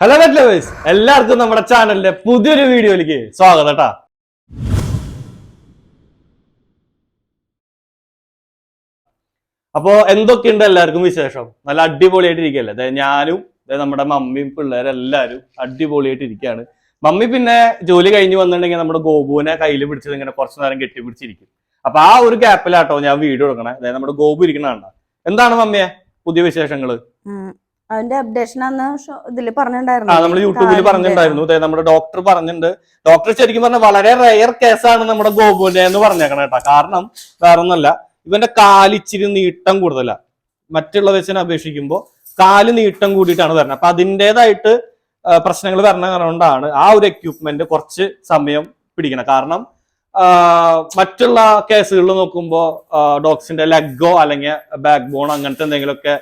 Hello net lovers എല്ലാവർക്കും നമ്മുടെ ചാനലിന്റെ പുതിയൊരു വീഡിയോയിലേക്ക് സ്വാഗതം കേട്ടാ അപ്പോ എന്തൊക്കെയുണ്ട് എല്ലാവർക്കും വിശേഷം? നല്ല അടിപൊളിയായിട്ട് ഇരിക്കല്ലേ അതായത് ഞാനും നമ്മുടെ മമ്മിയും പിള്ളേരും എല്ലാവരും അടിപൊളിയായിട്ട് ഇരിക്കുകയാണ് മമ്മി പിന്നെ ജോലി കഴിഞ്ഞ് വന്നിട്ടുണ്ടെങ്കിൽ നമ്മുടെ ഗോപുവിനെ കയ്യിൽ പിടിച്ചത് ഇങ്ങനെ കുറച്ചു നേരം കെട്ടിപ്പിടിച്ചിരിക്കും അപ്പൊ ആ ഒരു ഗ്യാപ്പിലാട്ടോ ഞാൻ വീഡിയോ എടുക്കണേ. അതായത് നമ്മുടെ ഗോപു ഇരിക്കണ എന്താണ് മമ്മിയെ? പുതിയ വിശേഷങ്ങൾ. അതിന്റെ അപ്ഡേഷൻ അന്ന് ഇതിൽ പറഞ്ഞിട്ടുണ്ടായിരുന്നു നമ്മൾ യൂട്യൂബിൽ. പറഞ്ഞിട്ടുണ്ടായിരുന്നു നമ്മുടെ ഡോക്ടർ പറഞ്ഞിട്ടുണ്ട് ഡോക്ടർ ശരിക്കും പറഞ്ഞ വളരെ റെയർ കേസാണ് നമ്മുടെ ഗോപുവിന്റെ എന്ന് പറഞ്ഞേക്കണം കേട്ടോ. കാരണം വേറെ ഒന്നല്ല ഇവന്റെ കാലിച്ചിരി നീട്ടം കൂടുതലാ. മറ്റുള്ള വെച്ചിനെ അപേക്ഷിക്കുമ്പോൾ കാൽ നീട്ടം കൂടിയിട്ടാണ് വരുന്നത് അപ്പൊ അതിന്റെതായിട്ട് പ്രശ്നങ്ങൾ വരണ കൊണ്ടാണ് ആ ഒരു എക്യുപ്മെന്റ് കുറച്ച് സമയം പിടിക്കണം. കാരണം മറ്റുള്ള കേസുകളിൽ നോക്കുമ്പോൾ ഡോഗ്സിന്റെ ലെഗോ അല്ലെങ്കിൽ ബാക്ക് ബോൺ അങ്ങനത്തെ എന്തെങ്കിലുമൊക്കെ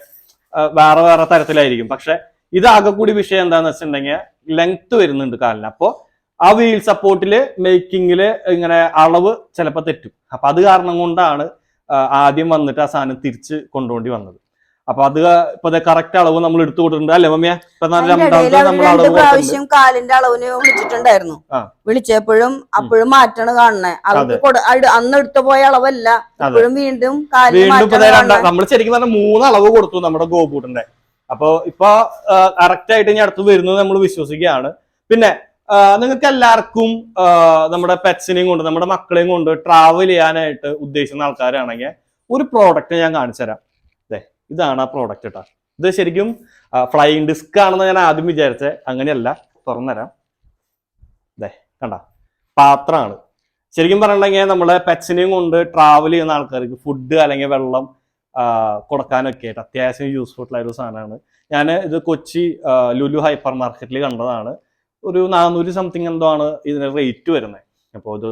വേറെ വേറെ തരത്തിലായിരിക്കും. പക്ഷെ ഇതാകെ കൂടി വിഷയം എന്താന്ന് വെച്ചിട്ടുണ്ടെങ്കിൽ ലെങ്ത് വരുന്നുണ്ട് കാലിന്. അപ്പോ ആ വീൽ സപ്പോർട്ടിൽ മേക്കിങ്ങിൽ ഇങ്ങനെ അളവ് ചിലപ്പോൾ തെറ്റും. അപ്പൊ അത് കാരണം കൊണ്ടാണ് ആദ്യം വന്നിട്ട് ആ സാധനം തിരിച്ച് കൊണ്ടുപോണ്ടി വന്നത്. അപ്പൊ അത് ഇപ്പൊ കറക്റ്റ് അളവ് നമ്മൾ എടുത്തു കൊടുത്തിട്ടുണ്ട് അല്ലേ മമ്മിയ? പ്രാവശ്യം കാലിന്റെ അളവിന് വിളിച്ചിട്ടുണ്ടായിരുന്നു. വിളിച്ചപ്പോഴും അപ്പോഴും മാറ്റാണ് കാണണേ അവർക്ക് അന്ന് എടുത്തു പോയ അളവല്ല. അപ്പോഴും വീണ്ടും നമ്മൾ ശരിക്കും പറഞ്ഞ മൂന്ന് അളവ് കൊടുത്തു നമ്മുടെ ഗോപൂട്ടിന്റെ അപ്പൊ ഇപ്പൊ കറക്റ്റ് ആയിട്ട് ഇനി അടുത്ത് വരുന്നത് നമ്മൾ വിശ്വസിക്കുകയാണ്. പിന്നെ നിങ്ങൾക്ക് എല്ലാവർക്കും നമ്മുടെ പെറ്റ്സിനെയും കൊണ്ട് നമ്മുടെ മക്കളെയും കൊണ്ട് ട്രാവൽ ചെയ്യാനായിട്ട് ഉദ്ദേശിക്കുന്ന ആൾക്കാരാണെങ്കിൽ ഒരു പ്രോഡക്റ്റ് ഞാൻ കാണിച്ചു തരാം. ഇതാണ് ആ പ്രോഡക്റ്റ് കേട്ടോ ഇത് ശരിക്കും ഫ്ലൈയിങ് ഡിസ്ക് ആണെന്ന് ഞാൻ ആദ്യം വിചാരിച്ചേ. അങ്ങനെയല്ല തുറന്നുതരാം ദേ കണ്ട പാത്രമാണ്. ശരിക്കും പറഞ്ഞിട്ടുണ്ടെങ്കിൽ നമ്മളെ പെറ്റ്സിനെയും കൊണ്ട് ട്രാവൽ ചെയ്യുന്ന ആൾക്കാർക്ക് ഫുഡ് അല്ലെങ്കിൽ വെള്ളം കൊടുക്കാനൊക്കെ ആയിട്ട് അത്യാവശ്യം യൂസ്ഫുൾ ആയ ഒരു സാധനമാണ്. ഞാൻ ഇത് കൊച്ചി ലുലു ഹൈപ്പർ മാർക്കറ്റിൽ കണ്ടതാണ്. ഒരു നാനൂറ് സംതിങ് എന്തോ ആണ് ഇതിന് റേറ്റ് വരുന്നത് അപ്പോൾ ഇത്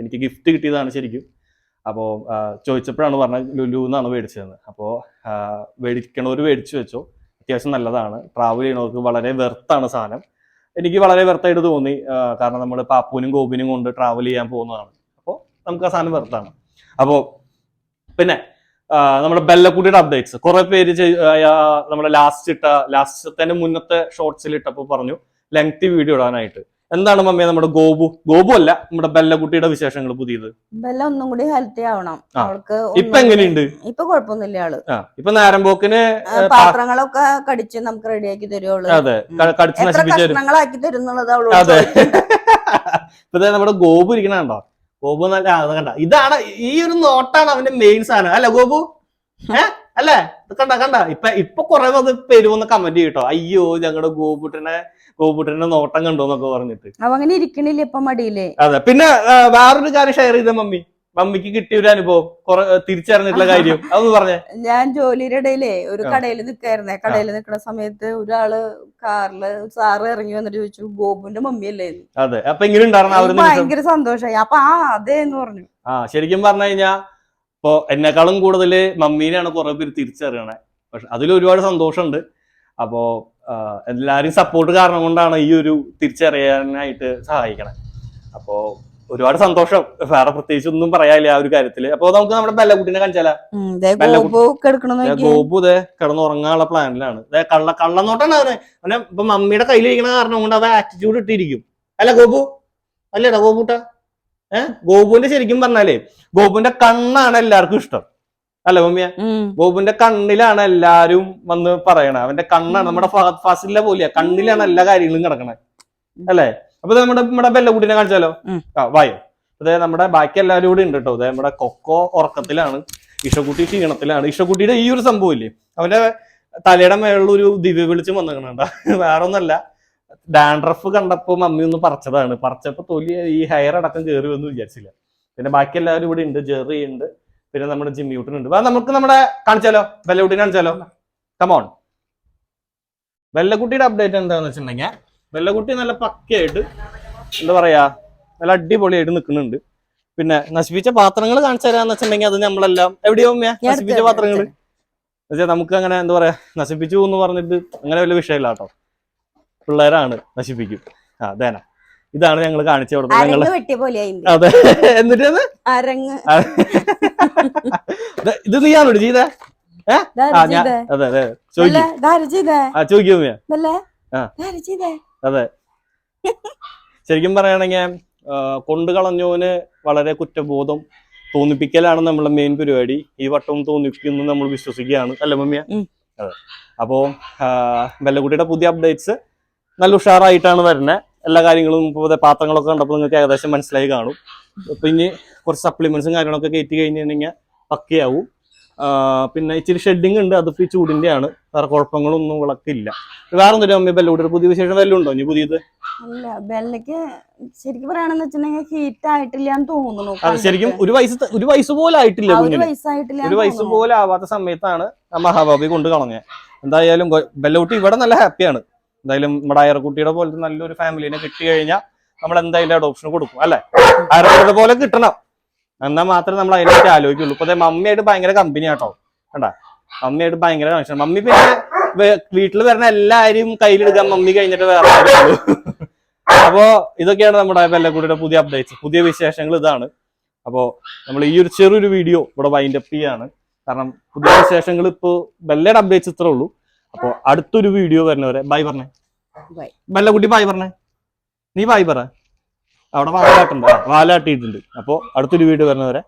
എനിക്ക് ഗിഫ്റ്റ് കിട്ടിയതാണ് ശരിക്കും. അപ്പോൾ ചോദിച്ചപ്പോഴാണ് പറഞ്ഞത് ലുലു എന്നാണ് മേടിച്ചതെന്ന്. അപ്പോൾ മേടിക്കണവർ മേടിച്ചു വെച്ചോ. അത്യാവശ്യം നല്ലതാണ്. ട്രാവൽ ചെയ്യണവർക്ക് വളരെ വെർത്താണ് സാധനം. എനിക്ക് വളരെ വെർത്തായിട്ട് തോന്നി കാരണം നമ്മൾ പാപ്പൂനും ഗോപിനും കൊണ്ട് ട്രാവൽ ചെയ്യാൻ പോകുന്നതാണ്. അപ്പോൾ നമുക്ക് ആ സാധനം വെർത്താണ്. അപ്പോൾ പിന്നെ നമ്മുടെ ബെല്ലക്കുട്ടിയുടെ അപ്ഡേറ്റ്സ് കുറെ പേര് നമ്മുടെ ലാസ്റ്റ് ഇട്ട ലാസ്റ്റ് തന്നെ മുന്നത്തെ ഷോർട്സിൽ ഇട്ടപ്പോൾ പറഞ്ഞു ലെങ്തി വീഡിയോ ഇടാനായിട്ട്. എന്താണ് മമ്മിയെ നമ്മുടെ ഗോപു? ഗോപു അല്ല നമ്മുടെ ബെല്ലക്കുട്ടിയുടെ വിശേഷങ്ങൾ പുതിയത്. ബെല്ല ഒന്നും കൂടി ഹെൽത്തി ആവണം. അവൾക്ക് ഇപ്പൊ എങ്ങനെയുണ്ട്? ഇപ്പൊ കുഴപ്പമൊന്നുമില്ല ആൾ. ഇപ്പൊ നേരമ്പോക്കിന് പാത്രങ്ങളൊക്കെ കടിച്ച് നമുക്ക് റെഡിയാക്കി തരുവുള്ളൂ അതെ കടിച്ച് നശിപ്പിച്ചു തരുന്നുള്ളത് അവളോട് അതെ. ഇപ്പൊ നമ്മുടെ ഗോപു ഇരിക്കണോ ഗോപു നല്ല കണ്ട. ഇതാണ് ഈ ഒരു നോട്ടാണ് അവന്റെ മെയിൻ സാധനം. അല്ല ഗോപു? ഏ? അല്ലേ? കണ്ട കണ്ട. ഇപ്പൊ ഇപ്പൊ കുറെ വന്ന് പെരുവന്ന് കമന്റ് ചെയ്യട്ടോ അയ്യോ ഞങ്ങളുടെ ഗോപുട്ടനെ ഗോപുട്ടന്റെ നോട്ടം കണ്ടോ എന്നൊക്കെ പറഞ്ഞിട്ട്. അങ്ങനെ ഇരിക്കണില്ല ഇപ്പൊ മടിയില്ലേ അതെ. പിന്നെ വേറൊരു കാര്യം ഷെയർ ചെയ്ത മമ്മി. മമ്മിക്ക് കിട്ടിയ ഒരു അനുഭവം. കുറെ തിരിച്ചറിഞ്ഞിട്ടുള്ള കാര്യം. അതൊന്ന് പറഞ്ഞേ. ഞാൻ ജോലിയുടെ ഇടയിലേ ഒരു. കടയിൽ നിൽക്കായിരുന്നേ. കടയിൽ നിൽക്കുന്ന സമയത്ത് ഒരാൾ കാറിൽ സാറ് ഇറങ്ങി വന്നിട്ട് ചോദിച്ചു ഗോപുന്റെ മമ്മിയല്ലേ? അല്ലേ അതെ. അപ്പൊ ഇങ്ങനെ ഉണ്ടായിരുന്നു? ഭയങ്കര സന്തോഷായി അപ്പൊ ആ അതെ എന്ന് പറഞ്ഞു. ആ ശരിക്കും പറഞ്ഞു കഴിഞ്ഞാ ഇപ്പൊ എന്നെക്കാളും കൂടുതൽ മമ്മീനെയാണ് കുറേ പേര് തിരിച്ചറിയണേ. പക്ഷെ അതിൽ ഒരുപാട് സന്തോഷമുണ്ട്. അപ്പോൾ എല്ലാവരും സപ്പോർട്ട് കാരണം കൊണ്ടാണ് ഈ ഒരു തിരിച്ചറിയാനായിട്ട് സഹായിക്കണേ. അപ്പോൾ ഒരുപാട് സന്തോഷം. വേറെ പ്രത്യേകിച്ച് ഒന്നും പറയാനില്ല ആ ഒരു കാര്യത്തിൽ അപ്പൊ നമുക്ക് നമ്മുടെ ബെല്ലക്കുട്ടിനെ കാണിച്ചാലോ? ഗോപു ഇതേ കിടന്നുറങ്ങാനുള്ള പ്ലാനിലാണ്. കള്ള കള്ളനോട്ടാണ് അവനെ. അവനെ ഇപ്പൊ മമ്മിയുടെ കയ്യിലിരിക്കണ കാരണം കൊണ്ട് അവ ആറ്റിറ്റ്യൂഡ് ഇട്ടിരിക്കും. അല്ല ഗോപു. അല്ലേടാ ഗോപുട്ട. ഏഹ് ഗോപുവിന്റെ ശരിക്കും പറഞ്ഞാലേ ഗോപുവിന്റെ കണ്ണാണ് എല്ലാവർക്കും ഇഷ്ടം. അല്ല മമ്മിയ. ഗോപുവിന്റെ കണ്ണിലാണ് എല്ലാരും വന്ന് പറയണത് അവന്റെ കണ്ണാണ് നമ്മുടെ ഫാസിലിന്റെ പോലെയാ. കണ്ണിലാണ് എല്ലാ കാര്യങ്ങളും കിടക്കണേ അല്ലേ? അപ്പൊ നമ്മുടെ നമ്മുടെ ബെല്ലക്കുട്ടിനെ കാണിച്ചാലോ? ആ വായോ. അതെ നമ്മുടെ ബാക്കി എല്ലാവരും കൂടി ഉണ്ട് കേട്ടോ. അതെ നമ്മുടെ കൊക്കോ ഉറക്കത്തിലാണ് ഇഷക്കുട്ടി ക്ഷീണത്തിലാണ്. ഇഷക്കുട്ടിയുടെ ഈ ഒരു സംഭവം ഇല്ലേ? അവന്റെ തലയുടെ മേളിൽ ഒരു ദിവ്യ വെളിച്ചം വന്നിട്ടുണ്ട് വേറെ ഒന്നല്ല ഡാൻഡ്രഫ് കണ്ടപ്പോൾ മമ്മി ഒന്ന് പറിച്ചതാണ്. പറിച്ചപ്പോ തൊലി ഈ ഹെയർ അടക്കം കയറി വന്ന് വിചാരിച്ചില്ല. പിന്നെ ബാക്കി എല്ലാവരും ഇവിടെ ഉണ്ട് ജെറി ഉണ്ട് പിന്നെ നമ്മുടെ ജിമ്മിയൂട്ടൻ ഉണ്ട്. നമുക്ക് നമ്മുടെ കാണിച്ചാലോ? വെല്ലകുട്ടിനെ കാണിച്ചാലോ? കമോൺ ബെല്ലക്കുട്ടിയുടെ അപ്ഡേറ്റ് എന്താന്ന് വെച്ചിട്ടുണ്ടെങ്കിൽ ബെല്ലക്കുട്ടി നല്ല പക്കയായിട്ട് എന്താ പറയാ നല്ല അടിപൊളിയായിട്ട് നിൽക്കുന്നുണ്ട് പിന്നെ നശിപ്പിച്ച പാത്രങ്ങൾ കാണിച്ചു തരാന്ന് വെച്ചിട്ടുണ്ടെങ്കിൽ അത് നമ്മളെല്ലാം എവിടെയോ നശിപ്പിച്ച പാത്രങ്ങൾ എന്നുവെച്ചാൽ നമുക്ക് അങ്ങനെ എന്താ പറയാ നശിപ്പിച്ചു എന്ന് പറഞ്ഞിട്ട് അങ്ങനെ വലിയ വിഷയമില്ല കേട്ടോ. പിള്ളേരാണ് നശിപ്പിക്കും. ആ അതേന. ഇതാണ് ഞങ്ങൾ കാണിച്ചു കൊടുത്തത് ഞങ്ങൾ അതെ. എന്നിട്ട് ഇത്? അരങ്ങ് ഇത് ഇത് നീയാണോ ചെയ്തേ. അതെ അതെ? ചോദിക്കും. അതെ. ശരിക്കും പറയുകയാണെങ്കിൽ കൊണ്ടു കളഞ്ഞോന് വളരെ കുറ്റബോധം തോന്നിപ്പിക്കലാണ് നമ്മളെ മെയിൻ പരിപാടി. ഈ വട്ടവും തോന്നിപ്പിക്കുന്നു നമ്മൾ വിശ്വസിക്കുകയാണ്. അല്ലേ മമ്മിയ. അതെ. അപ്പോ ബെല്ലകുട്ടിയുടെ പുതിയ അപ്ഡേറ്റ്സ് നല്ല ഉഷാറായിട്ടാണ് വരുന്നത് എല്ലാ കാര്യങ്ങളും ഇപ്പോൾ പാത്രങ്ങളൊക്കെ കണ്ടപ്പോൾ നിങ്ങൾക്ക് ഏകദേശം മനസ്സിലായി കാണും. അപ്പം ഇനി കുറച്ച് സപ്ലിമെന്റ്സും കാര്യങ്ങളൊക്കെ കയറ്റി കഴിഞ്ഞിട്ടുണ്ടെങ്കിൽ പക്കയാവും. പിന്നെ ഇച്ചിരി ഷെഡിങ് ഉണ്ട് അത് ഈ ചൂടിന്റെ ആണ് വേറെ കുഴപ്പങ്ങളൊന്നും വിളക്കില്ല. വേറെ ഒന്നും അമ്മ ബെല്ലൂടെ പുതിയ വിശേഷം വല്ലതും ഉണ്ടോ? ഇനി പുതിയത്? അല്ല ബെല്ലയ്ക്ക് ശരിക്കും പറയുകയാണെന്ന് വെച്ചിട്ടുണ്ടെങ്കിൽ ഹീറ്റ് ആയിട്ടില്ല എന്ന് തോന്നുന്നു. അത് ശരിക്കും ഒരു വയസ്സ് ഒരു വയസ്സ് പോലും ആയിട്ടില്ല ഒരു ഒരു വയസ്സ് പോലും ആവാത്ത സമയത്താണ് ആ മഹാബാബി കൊണ്ട് കളഞ്ഞത്. എന്തായാലും ബെല്ലൂട്ടി ഇവിടെ നല്ല ഹാപ്പിയാണ് എന്തായാലും നമ്മുടെ അയറക്കുട്ടിയുടെ പോലത്തെ നല്ലൊരു ഫാമിലിനെ കിട്ടി കഴിഞ്ഞാൽ നമ്മൾ എന്തായാലും അഡോപ്ഷൻ കൊടുക്കും അല്ലെ? അയറക്കുട്ടിയുടെ പോലെ കിട്ടണം. എന്നാൽ മാത്രമേ നമ്മൾ അതിനെപ്പറ്റി ആലോചിക്കുള്ളൂ. ഇപ്പൊ മമ്മിയായിട്ട് ഭയങ്കര കമ്പനി ആട്ടോ. കണ്ടാ? മമ്മിയായിട്ട് ഭയങ്കര കണക്ഷൻ മമ്മി പിന്നെ വീട്ടിൽ വരുന്ന എല്ലാരും കയ്യിലെടുക്കാൻ മമ്മി കഴിഞ്ഞിട്ട് വേറെ അപ്പോ ഇതൊക്കെയാണ് നമ്മുടെ വെല്ലക്കുടിയുടെ പുതിയ അപ്ഡേറ്റ്സ് പുതിയ വിശേഷങ്ങൾ ഇതാണ്. അപ്പോ നമ്മൾ ഈ ഒരു ചെറിയൊരു വീഡിയോ ഇവിടെ വൈൻഡപ്പ് ചെയ്യാണ്. കാരണം പുതിയ വിശേഷങ്ങൾ ഇപ്പോ ബെല്ലയുടെ അപ്ഡേറ്റ്സ് ഇത്രേ ഉള്ളൂ. അപ്പോൾ അടുത്തൊരു വീഡിയോ വരുന്നവരെ ബൈ പറഞ്ഞേ. Bye. കുട്ടി ബൈ പറഞ്ഞേ. നീ ബൈ പറ. അവിടെ വാലാട്ടുണ്ട്. വാലാട്ടിയിട്ടുണ്ട്. അപ്പോൾ അടുത്തൊരു വീഡിയോ വരുന്നവരെ